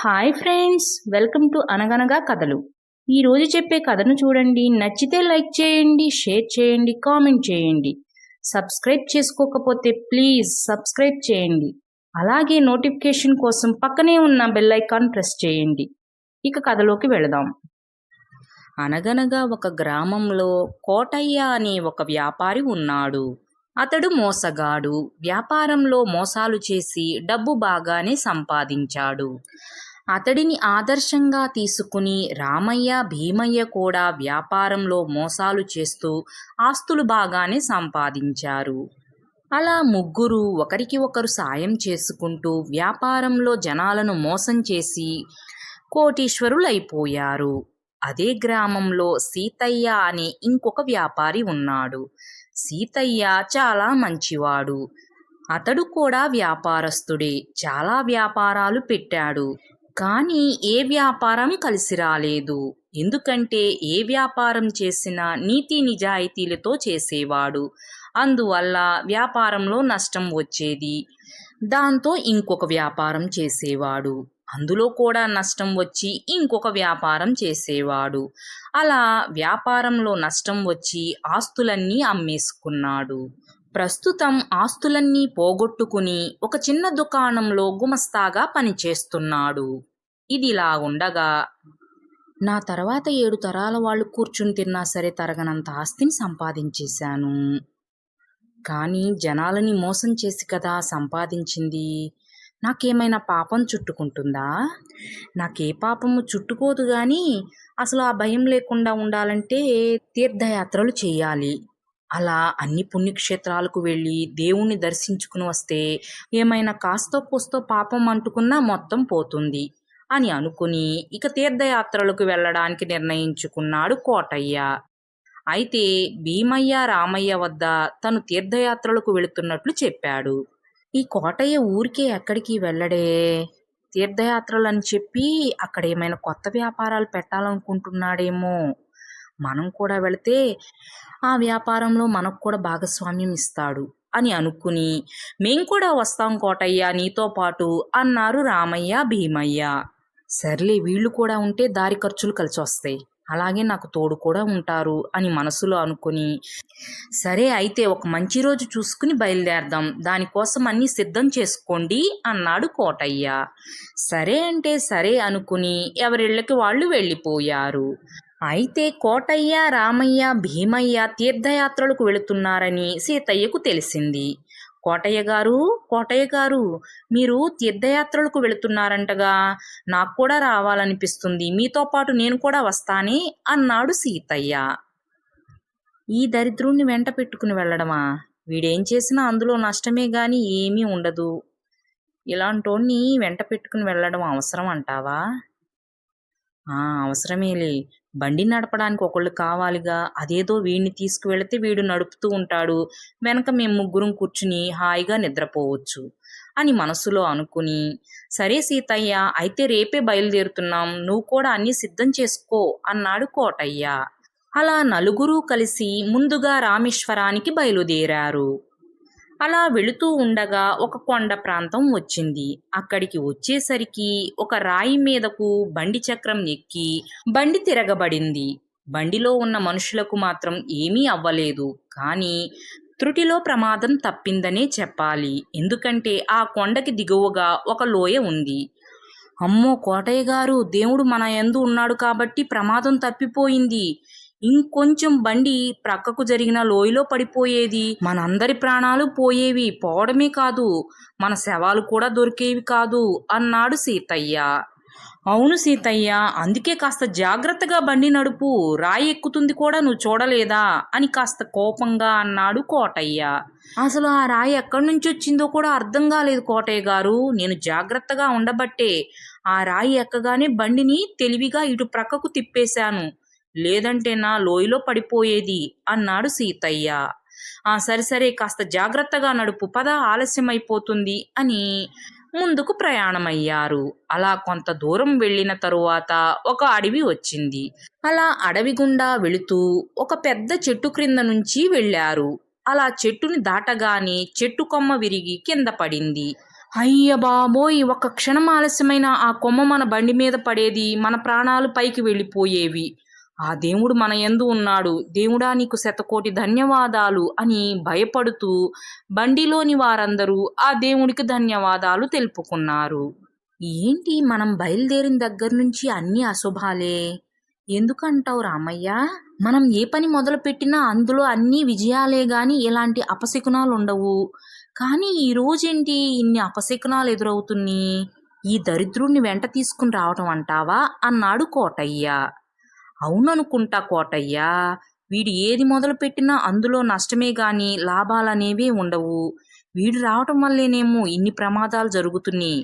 Hi friends welcome to అనగనగా కథలు. ఈరోజు చెప్పే కథను చూడండి. నచ్చితే లైక్ చేయండి షేర్ చేయండి కామెంట్ చేయండి. సబ్స్క్రైబ్ చేసుకోకపోతే ప్లీజ్ సబ్స్క్రైబ్ చేయండి. అలాగే నోటిఫికేషన్ కోసం పక్కనే ఉన్న బెల్ ఐకాన్ ప్రెస్ చేయండి. ఇక కథలోకి వెళదాం. అనగనగా ఒక గ్రామంలో కోటయ్య అనే ఒక వ్యాపారి ఉన్నాడు. అతడు మోసగాడు. వ్యాపారంలో మోసాలు చేసి డబ్బు బాగానే సంపాదించాడు. అతడిని ఆదర్శంగా తీసుకుని రామయ్య భీమయ్య కూడా వ్యాపారంలో మోసాలు చేస్తూ ఆస్తులు బాగానే సంపాదించారు. అలా ముగ్గురు ఒకరికి ఒకరు సాయం చేసుకుంటూ వ్యాపారంలో జనాలను మోసం చేసి కోటీశ్వరులైపోయారు. అదే గ్రామంలో సీతయ్య అనే ఇంకొక వ్యాపారి ఉన్నాడు. సీతయ్య చాలా మంచివాడు. అతడు కూడా వ్యాపారస్తుడే. చాలా వ్యాపారాలు పెట్టాడు. కానీ ఏ వ్యాపారం కలిసి రాలేదు. ఎందుకంటే ఏ వ్యాపారం చేసినా నీతి నిజాయితీలతో చేసేవాడు. అందువల్ల వ్యాపారంలో నష్టం వచ్చేది. దాంతో ఇంకొక వ్యాపారం చేసేవాడు. అందులో కూడా నష్టం వచ్చి ఇంకొక వ్యాపారం చేసేవాడు. అలా వ్యాపారంలో నష్టం వచ్చి ఆస్తులన్నీ అమ్మేసుకున్నాడు. ప్రస్తుతం ఆస్తులన్నీ పోగొట్టుకుని ఒక చిన్న దుకాణంలో గుమస్తాగా పనిచేస్తున్నాడు. ఇదిలా ఉండగా నా తర్వాత ఏడు తరాల వాళ్ళు కూర్చుని తిన్నా సరే తరగనంత ఆస్తిని సంపాదించేశాను. కానీ జనాలని మోసం చేసి కదా సంపాదించింది. నాకేమైనా పాపం చుట్టుకుంటుందా? నాకే పాపము చుట్టుకోదు కానీ అసలు ఆ భయం లేకుండా ఉండాలంటే తీర్థయాత్రలు చేయాలి. అలా అన్ని పుణ్యక్షేత్రాలకు వెళ్ళి దేవుణ్ణి దర్శించుకుని వస్తే ఏమైనా కాస్తో కూస్తో పాపం అంటుకున్నా మొత్తం పోతుంది అని అనుకుని ఇక తీర్థయాత్రలకు వెళ్ళడానికి నిర్ణయించుకున్నాడు కోటయ్య. అయితే భీమయ్య రామయ్య వద్ద తను తీర్థయాత్రలకు వెళుతున్నట్లు చెప్పాడు. ఈ కోటయ్య ఊరికే ఎక్కడికి వెళ్ళడే? తీర్థయాత్రలని చెప్పి అక్కడ ఏమైనా కొత్త వ్యాపారాలు పెట్టాలనుకుంటున్నాడేమో? మనం కూడా వెళితే ఆ వ్యాపారంలో మనకు కూడా భాగస్వామ్యం ఇస్తాడు అని అనుకుని మేం కూడా వస్తాం కోటయ్య నీతో పాటు అన్నారు రామయ్య భీమయ్య. సర్లే వీళ్ళు కూడా ఉంటే దారి ఖర్చులు కలిసి వస్తాయి. అలాగే నాకు తోడు కూడా ఉంటారు అని మనసులో అనుకుని సరే అయితే ఒక మంచి రోజు చూసుకుని బయలుదేరదాం. దానికోసం అన్ని సిద్ధం చేసుకోండి అన్నాడు కోటయ్య. సరే అంటే సరే అనుకుని ఎవరిళ్ళకి వాళ్ళు వెళ్ళిపోయారు. అయితే కోటయ్య రామయ్య భీమయ్య తీర్థయాత్రలకు వెళుతున్నారని సీతయ్యకు తెలిసింది. కోటయ్య గారు కోటయ్య గారు మీరు తీర్థయాత్రలకు వెళుతున్నారంటగా నాకు కూడా రావాలనిపిస్తుంది. మీతో పాటు నేను కూడా వస్తానే అన్నాడు సీతయ్య. ఈ దరిద్రుణ్ణి వెంట పెట్టుకుని వెళ్ళడమా? వీడేం చేసినా అందులో నష్టమే గాని ఏమీ ఉండదు. ఇలాంటోన్ని వెంట పెట్టుకుని వెళ్ళడం అవసరం అంటావా? అవసరమేలే. బండి నడపడానికి ఒకళ్ళు కావాలిగా అదేదో వీడిని తీసుకువెళితే వీడు నడుపుతూ ఉంటాడు. వెనక మేము ముగ్గురం కూర్చుని హాయిగా నిద్రపోవచ్చు అని మనసులో అనుకుని సరే సీతయ్య అయితే రేపే బయలుదేరుతున్నాం. నువ్వు కూడా అన్నీ సిద్ధం చేసుకో అన్నాడు కోటయ్య. అలా నలుగురు కలిసి ముందుగా రామేశ్వరానికి బయలుదేరారు. అలా వెళుతూ ఉండగా ఒక కొండ ప్రాంతం వచ్చింది. అక్కడికి వచ్చేసరికి ఒక రాయి మీదకు బండి చక్రం ఎక్కి బండి తిరగబడింది. బండిలో ఉన్న మనుషులకు మాత్రం ఏమీ అవ్వలేదు. కానీ త్రుటిలో ప్రమాదం తప్పిందనే చెప్పాలి. ఎందుకంటే ఆ కొండకి దిగువగా ఒక లోయ ఉంది. అమ్మో కోటయ్య గారు దేవుడు మన ఎందు ఉన్నాడు కాబట్టి ప్రమాదం తప్పిపోయింది. ఇంకొంచెం బండి ప్రక్కకు జరిగిన లోయలో పడిపోయేది. మనందరి ప్రాణాలు పోయేవి. పోవడమే కాదు మన శవాలు కూడా దొరికేవి కాదు అన్నాడు సీతయ్య. అవును సీతయ్య అందుకే కాస్త జాగ్రత్తగా బండి నడుపు. రాయి ఎక్కుతుంది కూడా నువ్వు చూడలేదా? అని కాస్త కోపంగా అన్నాడు కోటయ్య. అసలు ఆ రాయి ఎక్కడి నుంచి వచ్చిందో కూడా అర్థం కాలేదు కోటయ్య గారు. నేను జాగ్రత్తగా ఉండబట్టే ఆ రాయి ఎక్కగానే బండిని తెలివిగా ఇటు ప్రక్కకు తిప్పేశాను. లేదంటే నా లోయలో పడిపోయేది? అన్నాడు సీతయ్య. ఆ సరే సరే కాస్త జాగ్రత్తగా నడుపు పద ఆలస్యమైపోతుంది అని ముందుకు ప్రయాణమయ్యారు. అలా కొంత దూరం వెళ్ళిన తరువాత ఒక అడవి వచ్చింది. అలా అడవి గుండా వెళుతూ ఒక పెద్ద చెట్టు క్రింద నుంచి వెళ్ళారు. అలా చెట్టుని దాటగానే చెట్టు కొమ్మ విరిగి కింద పడింది. అయ్య బాబోయ్! ఒక క్షణం ఆలస్యమైన ఆ కొమ్మ మన బండి మీద పడేది మన ప్రాణాలు పైకి వెళ్ళిపోయేవి. ఆ దేవుడు మన ఎందు ఉన్నాడు. దేవుడా నీకు శతకోటి ధన్యవాదాలు అని భయపడుతూ బండిలోని వారందరూ ఆ దేవుడికి ధన్యవాదాలు తెలుపుకున్నారు. ఏంటి మనం బయలుదేరిన దగ్గర నుంచి అన్ని అశుభాలే? ఎందుకంటావు రామయ్య? మనం ఏ పని మొదలుపెట్టినా అందులో అన్ని విజయాలే గాని ఇలాంటి అపశకునాలు ఉండవు కానీ ఈ రోజేంటి ఇన్ని అపశకునాలు ఎదురవుతున్నాయి? ఈ దరిద్రుణ్ణి వెంట తీసుకుని రావటం అంటావా? అన్నాడు కోటయ్య. అవుననుకుంటా కోటయ్య. వీడు ఏది మొదలుపెట్టినా అందులో నష్టమే గాని లాభాలనేవే ఉండవు. వీడు రావటం వల్లేనేమో ఇన్ని ప్రమాదాలు జరుగుతున్నాయి.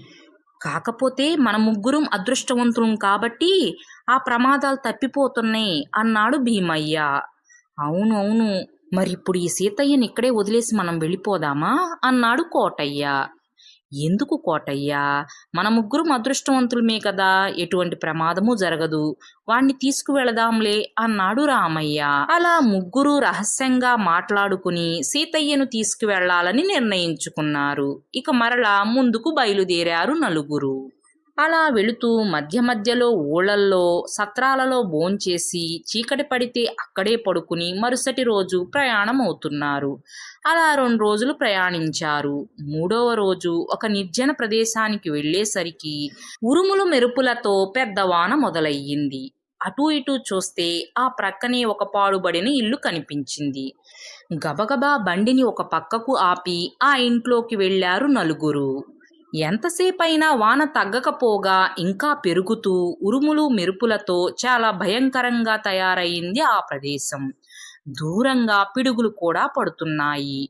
కాకపోతే మన ముగ్గురం అదృష్టవంతులం కాబట్టి ఆ ప్రమాదాలు తప్పిపోతున్నాయి అన్నాడు భీమయ్య. అవును అవును. మరి ఇప్పుడు ఈ సీతయ్యని ఇక్కడే వదిలేసి మనం వెళ్ళిపోదామా? అన్నాడు కోటయ్య. ఎందుకు కోటయ్య? మన ముగ్గురం అదృష్టవంతులమే కదా? ఎటువంటి ప్రమాదము జరగదు. వాణ్ణి తీసుకువెళదాంలే అన్నాడు రామయ్య. అలా ముగ్గురు రహస్యంగా మాట్లాడుకుని సీతయ్యను తీసుకువెళ్ళాలని నిర్ణయించుకున్నారు. ఇక మరలా ముందుకు బయలుదేరారు నలుగురు. అలా వెళుతూ మధ్య మధ్యలో ఊళ్ళల్లో సత్రాలలో భోంచేసి చీకటి పడితే అక్కడే పడుకుని మరుసటి రోజు ప్రయాణం అవుతున్నారు అలా రెండు రోజులు ప్రయాణించారు. మూడవ రోజు ఒక నిర్జన ప్రదేశానికి వెళ్ళేసరికి ఉరుములు మెరుపులతో పెద్ద వాన మొదలయ్యింది. అటూ ఇటూ చూస్తే ఆ ప్రక్కనే ఒక పాడుబడిన ఇల్లు కనిపించింది. గబగబా బండిని ఒక పక్కకు ఆపి ఆ ఇంట్లోకి వెళ్ళారు నలుగురు. ఎంతసేపైనా వాన తగ్గకపోగా ఇంకా పెరుగుతూ ఉరుములు మెరుపులతో చాలా భయంకరంగా తయారయింది ఆ ప్రదేశం. దూరంగా పిడుగులు కూడా పడుతున్నాయి.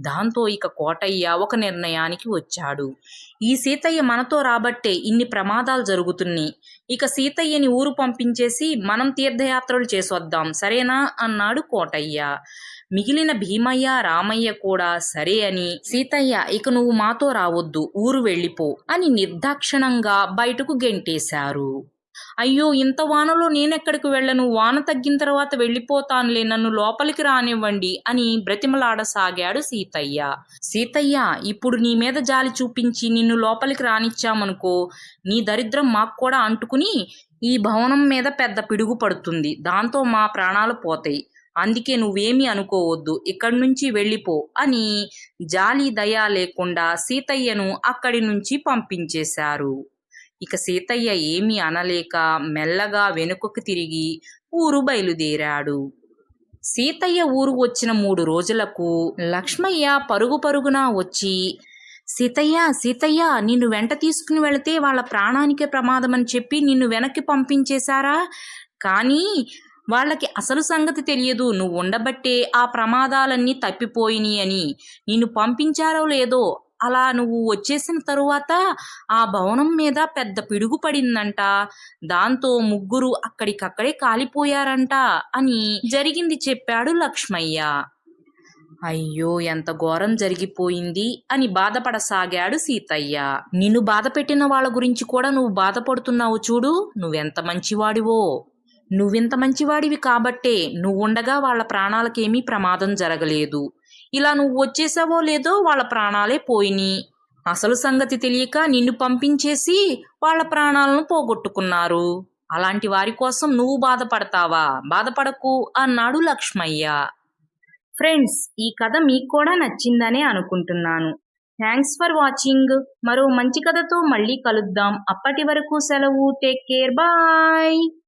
దాంతో ఇక కోటయ్య ఒక నిర్ణయానికి వచ్చాడు. ఈ సీతయ్య మనతో రాబట్టే ఇన్ని ప్రమాదాలు జరుగుతున్నాయి. ఇక సీతయ్యని ఊరు పంపించేసి మనం తీర్థయాత్రలు చేసొద్దాం సరేనా? అన్నాడు కోటయ్య. మిగిలిన భీమయ్య రామయ్య కూడా సరే అని సీతయ్య ఇక నువ్వు మాతో రావద్దు ఊరు వెళ్ళిపో అని నిర్దాక్షిణంగా బయటకు గెంటేశారు. అయ్యో ఇంత వానలో నేనెక్కడికి వెళ్ళను? వాన తగ్గిన తర్వాత వెళ్ళిపోతానులే నన్ను లోపలికి రానివ్వండి అని బ్రతిమలాడసాగాడు సీతయ్య. సీతయ్య ఇప్పుడు నీ మీద జాలి చూపించి నిన్ను లోపలికి రానిచ్చామనుకో నీ దరిద్రం మాకు కూడా అంటుకుని ఈ భవనం మీద పెద్ద పిడుగు పడుతుంది. దాంతో మా ప్రాణాలు పోతాయి. అందుకే నువ్వేమీ అనుకోవద్దు. ఇక్కడి నుంచి వెళ్ళిపో అని జాలి దయ లేకుండా సీతయ్యను అక్కడి నుంచి పంపించేశారు. ఇక సీతయ్య ఏమీ అనలేక మెల్లగా వెనుకకు తిరిగి ఊరు బయలుదేరాడు. సీతయ్య ఊరు వచ్చిన మూడు రోజులకు లక్ష్మయ్య పరుగు పరుగున వచ్చి సీతయ్య సీతయ్య నిన్ను వెంట తీసుకుని వెళితే వాళ్ళ ప్రాణానికే ప్రమాదమని చెప్పి నిన్ను వెనక్కి పంపించేశారా? కానీ వాళ్ళకి అసలు సంగతి తెలియదు. నువ్వు ఉండబట్టే ఆ ప్రమాదాలన్నీ తప్పిపోయినాయి అని. నిన్ను పంపించారో లేదో అలా నువ్వు వచ్చేసిన తరువాత ఆ భవనం మీద పెద్ద పిడుగు పడిందంట దాంతో ముగ్గురు అక్కడికక్కడే కాలిపోయారంట అని జరిగింది చెప్పాడు లక్ష్మయ్య. అయ్యో ఎంత ఘోరం జరిగిపోయింది అని బాధపడసాగాడు సీతయ్య. నిన్ను బాధ పెట్టిన వాళ్ళ గురించి కూడా నువ్వు బాధపడుతున్నావు చూడు. నువ్వెంత మంచివాడివో. నువ్వింత మంచివాడివి కాబట్టే నువ్వుండగా వాళ్ళ ప్రాణాలకేమీ ప్రమాదం జరగలేదు. ఇలా నువ్వు వచ్చేసావో లేదో వాళ్ళ ప్రాణాలే పోయినాయి అసలు సంగతి తెలియక నిన్ను పంపించేసి వాళ్ళ ప్రాణాలను పోగొట్టుకున్నారు. అలాంటి వారి కోసం నువ్వు బాధపడతావా? బాధపడకు అన్నాడు లక్ష్మయ్య. ఫ్రెండ్స్ ఈ కథ మీకు కూడా నచ్చిందనే అనుకుంటున్నాను. Thanks for watching. మరో మంచి కథతో మళ్ళీ కలుద్దాం. అప్పటి వరకు సెలవు. Take care. బాయ్.